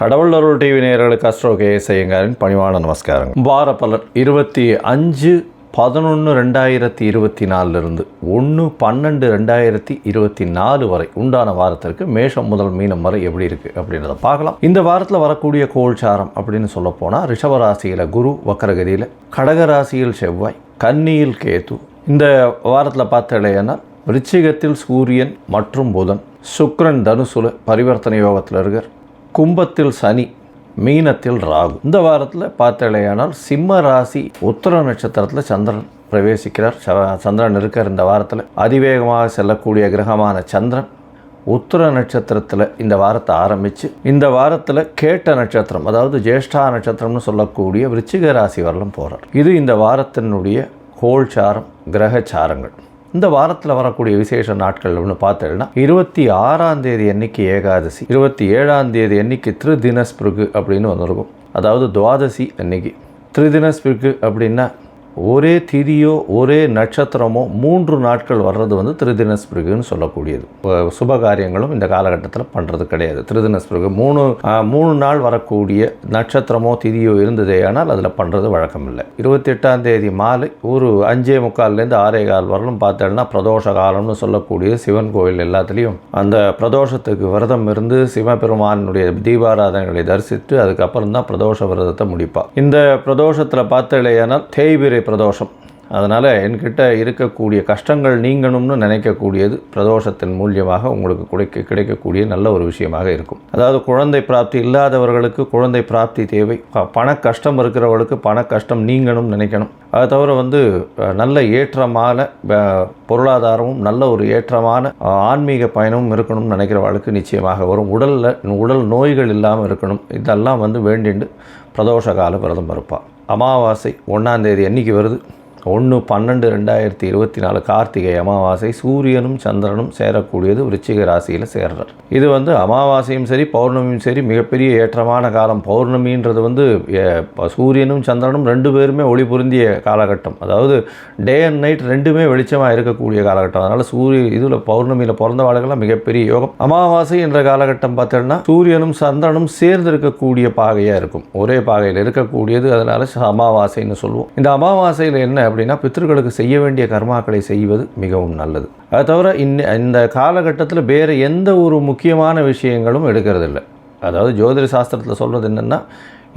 கடவுள் அருள் டிவி நேயர்களுக்கு அஸ்ட்ரோ கேஎஸ் ஐயங்காரின் பணிவான நமஸ்காரம் வார பலர் இருபத்தி அஞ்சு பதினொன்று ரெண்டாயிரத்தி இருபத்தி நாலுலேருந்து ஒன்று பன்னெண்டு ரெண்டாயிரத்தி இருபத்தி நாலு வரை உண்டான வாரத்திற்கு மேஷம் முதல் மீனம் வரை எப்படி இருக்குது அப்படின்றத பார்க்கலாம். இந்த வாரத்தில் வரக்கூடிய கோல்சாரம் அப்படின்னு சொல்ல போனால் ரிஷபராசியில் குரு வக்கரகதியில் கடகராசியில் செவ்வாய் கன்னியில் கேது. இந்த வாரத்தில் பார்த்தலையானால் விருச்சிகத்தில் சூரியன் மற்றும் புதன் சுக்ரன் தனுசுல பரிவர்த்தனை யோகத்தில் இருக்கார். கும்பத்தில் சனி மீனத்தில் ராகு. இந்த வாரத்தில் பார்த்தலையானால் சிம்ம ராசி உத்தர நட்சத்திரத்தில் சந்திரன் பிரவேசிக்கிறார். ச- சந்திரன் இருக்கார் இந்த வாரத்தில். அதிவேகமாக செல்லக்கூடிய கிரகமான சந்திரன் உத்தர நட்சத்திரத்தில் இந்த வாரத்தை ஆரம்பித்து இந்த வாரத்தில் கேட்ட நட்சத்திரம் அதாவது ஜேஷ்டா நட்சத்திரம்னு சொல்லக்கூடிய விருச்சிக ராசி வரலும் போகிறார் இது இந்த வாரத்தினுடைய கோல்சாரம் கிரகச்சாரங்கள். இந்த வாரத்தில் வரக்கூடிய விசேஷ நாட்கள் ஒன்று பார்த்தேன்னா இருபத்தி ஆறாம் தேதி அன்னைக்கு ஏகாதசி இருபத்தி ஏழாம் தேதி அன்னைக்கு திருதினஸ்பிருகு அப்படின்னு வந்திருக்கும் அதாவது துவாதசி அன்னைக்கு. திருதினஸ்பிருகு அப்படின்னா ஒரே திதியோ ஒரே நட்சத்திரமோ மூன்று நாட்கள் வர்றது வந்து திருதினஸ்பிருகுன்னு சொல்லக்கூடியது. சுப காரியங்களும் இந்த காலகட்டத்தில் பண்ணுறது கிடையாது. திருதினஸ்பிருகு மூணு மூணு நாள் வரக்கூடிய நட்சத்திரமோ திதியோ இருந்ததே ஆனால் அதில் பண்ணுறது வழக்கம் இல்லை இருபத்தி எட்டாம் தேதி மாலை ஒரு அஞ்சே முக்கால்லேருந்து ஆறே கால் வரலும் பார்த்தோம்னா பிரதோஷ காலம்னு சொல்லக்கூடிய சிவன் கோயில் எல்லாத்துலேயும் அந்த பிரதோஷத்துக்கு விரதம் இருந்து சிவபெருமானுடைய தீபாராதனைகளை தரிசித்து அதுக்கப்புறம் தான் பிரதோஷ விரதத்தை முடிப்பாள் இந்த பிரதோஷத்தில் பார்த்தலையானால் தேய்பிரை பிரதோஷம். அதனால் என்கிட்ட இருக்கக்கூடிய கஷ்டங்கள் நீங்கணும்னு நினைக்கக்கூடியது பிரதோஷத்தின் மூலியமாக உங்களுக்கு கிடைக்க கிடைக்கக்கூடிய நல்ல ஒரு விஷயமாக இருக்கும். அதாவது குழந்தை பிராப்தி இல்லாதவர்களுக்கு குழந்தை பிராப்தி தேவை. பண கஷ்டம் இருக்கிறவர்களுக்கு பண கஷ்டம் நீங்கணும்னு நினைக்கணும். அதை தவிர வந்து நல்ல ஏற்றமான பொருளாதாரமும் நல்ல ஒரு ஏற்றமான ஆன்மீக பயணமும் இருக்கணும்னு நினைக்கிறவர்களுக்கு நிச்சயமாக வரும். உடலில் உடல் நோய்கள் இல்லாமல் இருக்கணும். இதெல்லாம் வந்து வேண்டிண்டு பிரதோஷ கால விரதம் இருப்பாள் அமாவாசை ஒன்றாந்தேதி அன்றைக்கி வருது. ஒன்று பன்னெண்டு ரெண்டாயிரத்தி இருபத்தி நாலு கார்த்திகை அமாவாசை சூரியனும் சந்திரனும் சேரக்கூடியது விருச்சிக ராசியில் சேர்றார். இது வந்து அமாவாசையும் சரி பௌர்ணமியும் சரி மிகப்பெரிய ஏற்றமான காலம். பௌர்ணமின்றது வந்து சூரியனும் சந்திரனும் ரெண்டு பேருமே ஒளி பொருந்திய காலகட்டம். அதாவது டே அண்ட் நைட் ரெண்டுமே வெளிச்சமாக இருக்கக்கூடிய காலகட்டம். அதனால் சூரிய இதில் பௌர்ணமியில் பிறந்தவாளுகள்லாம் மிகப்பெரிய யோகம். அமாவாசை என்ற காலகட்டம் பார்த்தோன்னா சூரியனும் சந்திரனும் சேர்ந்து இருக்கக்கூடிய பாகையாக இருக்கும். ஒரே பாகையில் இருக்கக்கூடியது அதனால் அமாவாசைன்னு சொல்லுவோம். இந்த அமாவாசையில் என்ன அப்படின்னா பித்ருக்களுக்கு செய்ய வேண்டிய கர்மாக்களை செய்வது மிகவும் நல்லது. அது தவிர இன்ன இந்த காலகட்டத்தில் வேறு எந்த ஒரு முக்கியமான விஷயங்களும் எடுக்கிறதில்ல. அதாவது ஜோதிட சாஸ்திரத்தில் சொல்கிறது என்னென்னா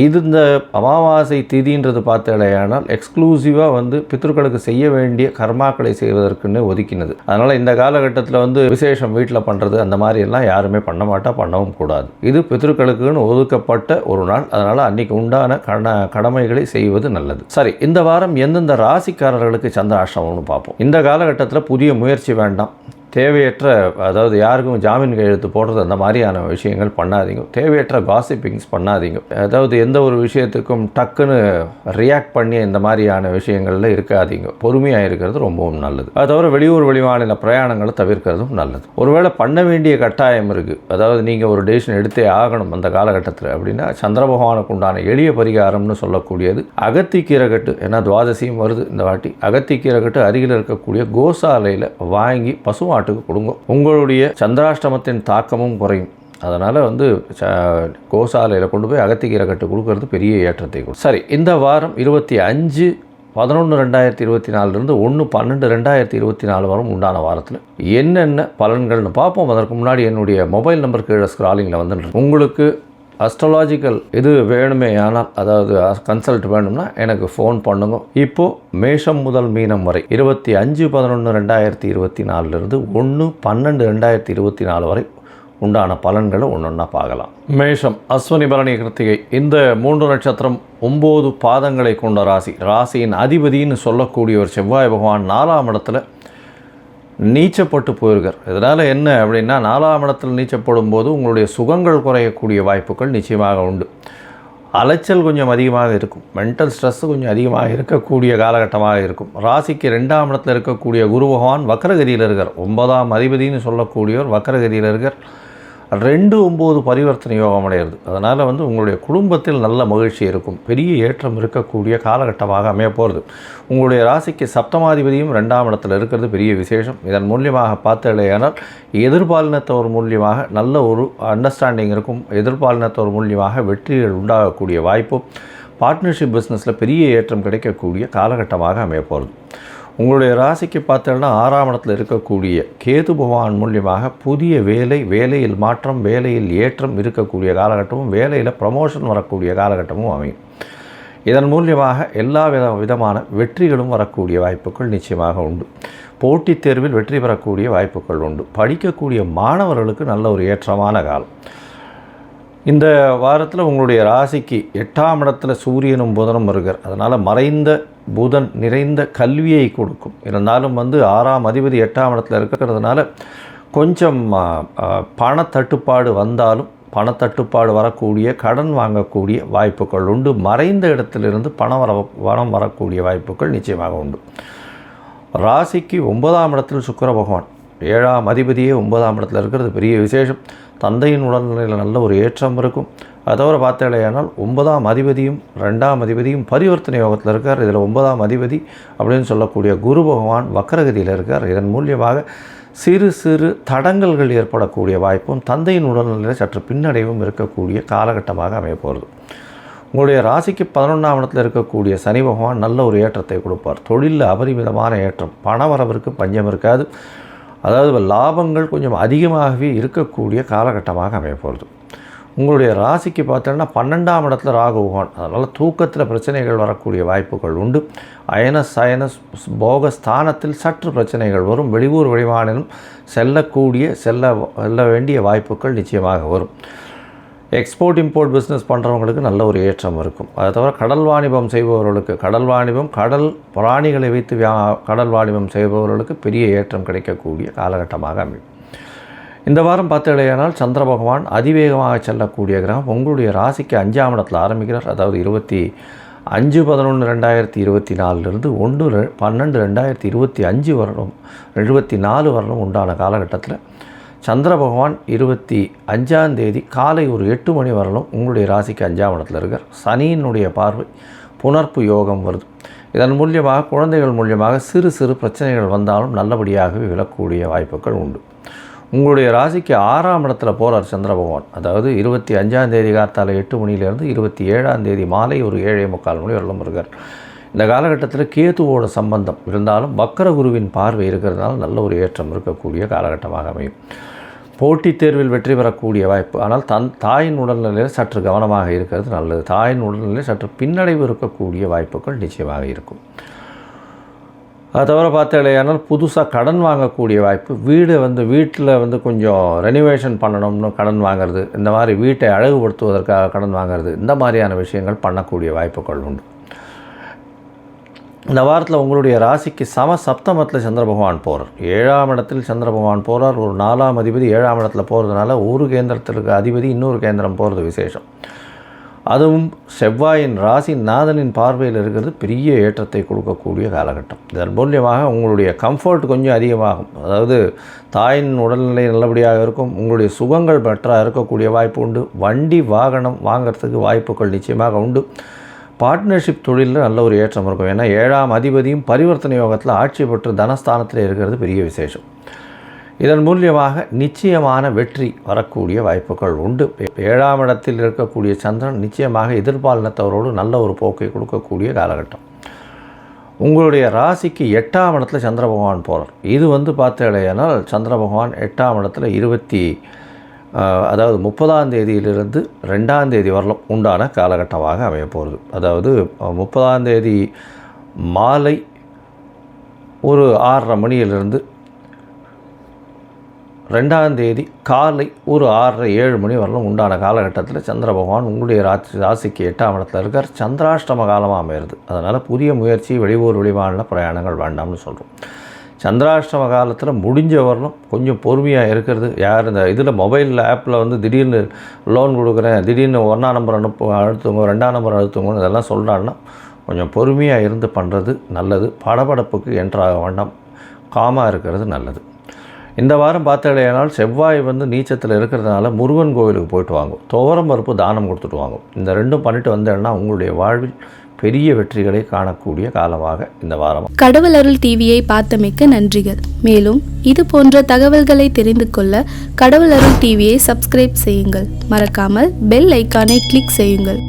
இது இந்த அமாவாசை திதின்றது பார்த்தடையானால் எக்ஸ்க்ளூசிவாக வந்து பித்ருக்களுக்கு செய்ய வேண்டிய கர்மாக்களை செய்வதற்குன்னு ஒதுக்கினது. அதனால் இந்த காலகட்டத்தில் வந்து விசேஷம் வீட்டில் பண்ணுறது அந்த மாதிரி எல்லாம் யாருமே பண்ண மாட்டா பண்ணவும் கூடாது. இது பித்ருக்களுக்குன்னு ஒதுக்கப்பட்ட ஒரு நாள். அதனால் அன்னைக்கு உண்டான கட கடமைகளை செய்வது நல்லது. சரி இந்த வாரம் எந்தெந்த ராசிக்காரர்களுக்கு சந்திராஷ்டமம்னு பார்ப்போம். இந்த காலகட்டத்தில் புதிய முயற்சி வேண்டாம். தேவையற்ற அதாவது யாருக்கும் ஜாமீன் கையெழுத்து போடுறது அந்த மாதிரியான விஷயங்கள் பண்ணாதீங்க. தேவையற்ற காசிப்பிங்ஸ் பண்ணாதீங்க. அதாவது எந்த ஒரு விஷயத்துக்கும் டக்குன்னு ரியாக்ட் பண்ணி இந்த மாதிரியான விஷயங்களில் இருக்காதீங்க. பொறுமையாக இருக்கிறது ரொம்பவும் நல்லது. அது தவிர வெளியூர் வெளிமாநில பிரயாணங்களை தவிர்க்கிறதும் நல்லது. ஒருவேளை பண்ண வேண்டிய கட்டாயம் இருக்குது அதாவது நீங்கள் ஒரு டெசிஷன் எடுத்தே ஆகணும் அந்த காலகட்டத்தில் அப்படின்னா சந்திர பகவானுக்கு உண்டான எளிய பரிகாரம்னு சொல்லக்கூடியது அகத்திக்கீரகட்டு ஏன்னா துவாதசியும் வருது இந்த வாட்டி. அகத்திக்கீரகட்டு அருகில் இருக்கக்கூடிய கோசாலையில் வாங்கி பசுமாட்டுக்கு கொடுங்க. உங்களுடைய சந்திராஷ்டமத்தின் தாக்கமும் குறையும். அதனால் வந்து ச கோசாலையில் கொண்டு போய் அகத்திக்கீரை கட்டு கொடுக்கறது பெரிய ஏற்றத்தை கொடுக்கும் சரி இந்த வாரம் இருபத்தி அஞ்சு பதினொன்று ரெண்டாயிரத்தி இருபத்தி நாலுலேருந்து ஒன்று பன்னெண்டு ரெண்டாயிரத்தி இருபத்தி நாலு வரும் உண்டான வாரத்தில். என்னென்ன பலன்கள்னு பார்ப்போம். அதற்கு முன்னாடி என்னுடைய மொபைல் நம்பர் கீழே ஸ்க்ராலிங்கில் வந்துட்டு உங்களுக்கு அஸ்ட்ராலாஜிக்கல் இது வேணுமே ஆனால் அதாவது கன்சல்ட் வேணும்னா எனக்கு ஃபோன் பண்ணுங்க. இப்போது மேஷம் முதல் மீனம் வரை இருபத்தி அஞ்சு பதினொன்று ரெண்டாயிரத்தி இருபத்தி நாலுலேருந்து ஒன்று பன்னெண்டு ரெண்டாயிரத்தி இருபத்தி நாலு வரை உண்டான பலன்களை ஒன்றொன்னா பார்க்கலாம். மேஷம் அஸ்வினி பரணி கிருத்திகை. இந்த மூன்று நட்சத்திரம் ஒம்பது பாதங்களை கொண்ட ராசி. ராசியின் அதிபதின்னு சொல்லக்கூடிய ஒரு செவ்வாய் பகவான் நாலாம் இடத்துல நீச்சப்பட்டு போயிருக்கார். இதனால் என்ன அப்படின்னா நாலாம் இடத்தில் நீச்சப்படும் போது உங்களுடைய சுகங்கள் குறையக்கூடிய வாய்ப்புகள் நிச்சயமாக உண்டு. அலைச்சல் கொஞ்சம் அதிகமாக இருக்கும். மென்டல் ஸ்ட்ரெஸ் கொஞ்சம் அதிகமாக இருக்கக்கூடிய காலகட்டமாக இருக்கும். ராசிக்கு ரெண்டாம் இடத்தில் இருக்கக்கூடிய குரு பகவான் வக்கரகதியில் இருக்கார். ஒன்பதாம் அதிபதினு சொல்லக்கூடியவர் வக்கரகதியில் இருக்கார். ரெண்டு ஒம்பது பரிவர்த்தனை யோகம் அடையிறது. அதனால் வந்து உங்களுடைய குடும்பத்தில் நல்ல மகிழ்ச்சி இருக்கும். பெரிய ஏற்றம் இருக்கக்கூடிய காலகட்டமாக அமைய போகிறது உங்களுடைய ராசிக்கு சப்தமாதிபதியும் ரெண்டாம் இடத்துல இருக்கிறது பெரிய விசேஷம். இதன் மூலியமாக பார்த்தலையானால் எதிர்பாலினத்தவர் மூலியமாக நல்ல ஒரு அண்டர்ஸ்டாண்டிங் இருக்கும். எதிர்பாலினத்தவர் மூலியமாக வெற்றிகள் உண்டாகக்கூடிய வாய்ப்பும் பார்ட்னர்ஷிப் பிஸ்னஸில் பெரிய ஏற்றம் கிடைக்கக்கூடிய காலகட்டமாக அமைய போகிறது உங்களுடைய ராசிக்கு பார்த்தோன்னா ஆறாம் இடத்துல இருக்கக்கூடிய கேது பகவான் மூலியமாக புதிய வேலை வேலையில் மாற்றம் வேலையில் ஏற்றம் இருக்கக்கூடிய காலகட்டமும் வேலையில் ப்ரமோஷன் வரக்கூடிய காலகட்டமும் அமையும். இதன் மூலியமாக எல்லா வித விதமான வெற்றிகளும் வரக்கூடிய வாய்ப்புகள் நிச்சயமாக உண்டு. போட்டித் தேர்வில் வெற்றி பெறக்கூடிய வாய்ப்புகள் உண்டு. படிக்கக்கூடிய மாணவர்களுக்கு நல்ல ஒரு ஏற்றமான காலம். இந்த வாரத்தில் உங்களுடைய ராசிக்கு எட்டாம் இடத்துல சூரியனும் புதனும் வருகிறார். அதனால் மறைந்த புதன் நிறைந்த கல்வியை கொடுக்கும். இருந்தாலும் வந்து ஆறாம் அதிபதி எட்டாம் இடத்துல இருக்கிறதுனால கொஞ்சம் பணத்தட்டுப்பாடு வந்தாலும் பணத்தட்டுப்பாடு வரக்கூடிய கடன் வாங்கக்கூடிய வாய்ப்புகள் உண்டு. மறைந்த இடத்திலிருந்து பணம் வர வனம் வரக்கூடிய வாய்ப்புகள் நிச்சயமாக உண்டு. ராசிக்கு ஒன்பதாம் இடத்தில் சுக்கர பகவான். ஏழாம் அதிபதியே ஒன்பதாம் இடத்துல இருக்கிறது. பெரிய விசேஷம். தந்தையின் உடல்நிலையில் நல்ல ஒரு ஏற்றம் இருக்கும். அதை தவிர பார்த்தேலையானால் ஒன்பதாம் அதிபதியும் ரெண்டாம் அதிபதியும் பரிவர்த்தனை யோகத்தில் இருக்கார். இதில் ஒன்பதாம் அதிபதி அப்படின்னு சொல்லக்கூடிய குரு பகவான் வக்கரகதியில் இருக்கார். இதன் மூலியமாக சிறு சிறு தடங்கல்கள் ஏற்படக்கூடிய வாய்ப்பும் தந்தையின் உடல்நிலையில் சற்று பின்னடைவும் இருக்கக்கூடிய காலகட்டமாக அமையப்போகிறது உங்களுடைய ராசிக்கு பதினொன்றாம் இடத்தில் இருக்கக்கூடிய சனி பகவான் நல்ல ஒரு ஏற்றத்தை கொடுப்பார். தொழிலில் அபரிமிதமான ஏற்றம். பண வரவிற்கு பஞ்சம் இருக்காது. அதாவது லாபங்கள் கொஞ்சம் அதிகமாகவே இருக்கக்கூடிய காலகட்டமாக அமைய போகிறது உங்களுடைய ராசிக்கு பார்த்தோன்னா பன்னெண்டாம் இடத்துல ராகுவான் அதனால் தூக்கத்தில் பிரச்சனைகள் வரக்கூடிய வாய்ப்புகள் உண்டு. அயன சயன போக ஸ்தானத்தில் சற்று பிரச்சனைகள் வரும். வெளியூர் வெளிமாநிலம் செல்லக்கூடிய செல்ல செல்ல வேண்டிய வாய்ப்புகள் நிச்சயமாக வரும். எக்ஸ்போர்ட் இம்போர்ட் பிஸ்னஸ் பண்ணுறவங்களுக்கு நல்ல ஒரு ஏற்றம் இருக்கும். அதை தவிர கடல் வாணிபம் செய்பவர்களுக்கு கடல் வாணிபம் கடல் பிராணிகளை வைத்து வியா கடல் வாணிபம் செய்பவர்களுக்கு பெரிய ஏற்றம் கிடைக்கக்கூடிய காலகட்டமாக அமையும். இந்த வாரம் பார்த்தடையானால் சந்திர பகவான் அதிவேகமாக செல்லக்கூடிய கிரகம் உங்களுடைய ராசிக்கு அஞ்சாம் இடத்தில் ஆரம்பிக்கிறார். அதாவது இருபத்தி அஞ்சு பதினொன்று ரெண்டாயிரத்தி இருபத்தி நாலுலேருந்து ஒன்று பன்னெண்டு ரெண்டாயிரத்தி இருபத்தி அஞ்சு வருடம் இருபத்தி நாலு வருடம் உண்டான காலகட்டத்தில். சந்திர பகவான் இருபத்தி அஞ்சாம் தேதி காலை ஒரு எட்டு மணி வரலும் உங்களுடைய ராசிக்கு அஞ்சாம் இடத்துல இருக்கார். சனியினுடைய பார்வை புணர்ப்பு யோகம் வருது. இதன் மூலியமாக குழந்தைகள் மூலியமாக சிறு சிறு பிரச்சனைகள் வந்தாலும் நல்லபடியாகவே விழக்கூடிய வாய்ப்புகள் உண்டு. உங்களுடைய ராசிக்கு ஆறாம் இடத்துல போகிறார் சந்திர பகவான். அதாவது இருபத்தி அஞ்சாம் தேதி காத்தால எட்டு மணிலேருந்து இருபத்தி ஏழாம் தேதி மாலை ஒரு ஏழே முக்கால் மணி வரலும் இருக்கார். இந்த காலகட்டத்தில் கேதுவோட சம்பந்தம் இருந்தாலும் வக்கர குருவின் பார்வை இருக்கிறதுனால நல்ல ஒரு ஏற்றம் இருக்கக்கூடிய காலகட்டமாக அமையும். போட்டித் தேர்வில் வெற்றி பெறக்கூடிய வாய்ப்பு. ஆனால் தன் தாயின் உடல்நிலையில் சற்று கவனமாக இருக்கிறது நல்லது. தாயின் உடல்நிலையில் சற்று பின்னடைவு இருக்கக்கூடிய வாய்ப்புகள் நிச்சயமாக இருக்கும். அதை தவிர பார்த்தாலேயானால் புதுசாக கடன் வாங்கக்கூடிய வாய்ப்பு. வீடு வந்து வீட்டில் வந்து கொஞ்சம் ரெனிவேஷன் பண்ணணும்னு கடன் வாங்கிறது இந்த மாதிரி வீட்டை அழகுபடுத்துவதற்காக கடன் வாங்கிறது இந்த மாதிரியான விஷயங்கள் பண்ணக்கூடிய வாய்ப்புகள் உண்டு. இந்த வாரத்தில் உங்களுடைய ராசிக்கு சம சப்தமத்தில் சந்திர பகவான் போகிறார் ஏழாம் இடத்தில் சந்திர பகவான் போகிறார் ஒரு நாலாம் அதிபதி ஏழாம் இடத்துல போகிறதுனால ஒரு கேந்திரத்திற்கு அதிபதி இன்னொரு கேந்திரம் போகிறது விசேஷம். அதுவும் செவ்வாயின் ராசி நாதனின் பார்வையில் இருக்கிறது பெரிய ஏற்றத்தை கொடுக்கக்கூடிய காலகட்டம். இதன் மூலியமாக உங்களுடைய கம்ஃபர்ட் கொஞ்சம் அதிகமாகும். அதாவது தாயின் உடல்நிலை நல்லபடியாக இருக்கும். உங்களுடைய சுகங்கள் பெற்றாக இருக்கக்கூடிய வாய்ப்பு உண்டு. வண்டி வாகனம் வாங்கிறதுக்கு வாய்ப்புகள் நிச்சயமாக உண்டு. பார்ட்னர்ஷிப் தொழிலில் நல்ல ஒரு ஏற்றம் இருக்கும். ஏன்னா ஏழாம் அதிபதியும் பரிவர்த்தனை யோகத்தில் ஆட்சி பெற்று தனஸ்தானத்தில் இருக்கிறது பெரிய விசேஷம். இதன் மூலியமாக நிச்சயமான வெற்றி வரக்கூடிய வாய்ப்புகள் உண்டு. ஏழாம் இடத்தில் இருக்கக்கூடிய சந்திரன் நிச்சயமாக எதிர்பாலினத்தவரோடு நல்ல ஒரு போக்கை கொடுக்கக்கூடிய காலகட்டம். உங்களுடைய ராசிக்கு எட்டாம் இடத்துல சந்திர பகவான் போகிறார் இது வந்து பார்த்தேனால் சந்திர பகவான் எட்டாம் இடத்துல இருபத்தி அதாவது முப்பதாம் தேதியிலிருந்து ரெண்டாம் தேதி வரலும் உண்டான காலகட்டமாக அமையப்போகிறது அதாவது முப்பதாம் தேதி மாலை ஒரு ஆறரை மணியிலிருந்து ரெண்டாம் தேதி காலை ஒரு ஆறரை ஏழு மணி வரலும் உண்டான காலகட்டத்தில் சந்திர பகவான் உங்களுடைய ராசி ராசிக்கு எட்டாம் இடத்துல இருக்கார். சந்திராஷ்டம காலமாக அமையிறது. அதனால் புதிய முயற்சி வெளியூர் வெளிமாநில பிரயாணங்கள் வேண்டாம்னு சொல்கிறோம் சந்திராஷ்டம காலத்தில் முடிஞ்ச வரலும் கொஞ்சம் பொறுமையாக இருக்கிறது. யார் இந்த இதில் மொபைலில் ஆப்பில் வந்து திடீர்னு லோன் கொடுக்குறேன் திடீர்னு ஒன்றாம் நம்பர் அனுப்பு அழுத்துங்க ரெண்டாம் நம்பர் அழுத்துங்கன்னு இதெல்லாம் சொல்கிறாங்கன்னா கொஞ்சம் பொறுமையாக இருந்து பண்ணுறது நல்லது. படபடப்புக்கு என்ட்ராக வேண்டாம். காமாக இருக்கிறது நல்லது. இந்த வாரம் பார்த்தாலேயானால் செவ்வாய் வந்து நீச்சத்தில் இருக்கிறதுனால முருகன் கோவிலுக்கு போயிட்டு வாங்கும் துவரம் பருப்பு தானம் கொடுத்துட்டு வாங்கும் இந்த ரெண்டும் பண்ணிட்டு வந்தேன்னா உங்களுடைய வாழ்வில் பெரிய வெற்றிகளை காணக்கூடிய காலமாக இந்த வாரம். கடவுள் அருள் டிவியை பார்த்தமைக்க நன்றிகள். மேலும் இது போன்ற தகவல்களை தெரிந்து கொள்ள கடவுள் அருள் டிவியை சப்ஸ்கிரைப் செய்யுங்கள். மறக்காமல் பெல் ஐக்கானை கிளிக் செய்யுங்கள்.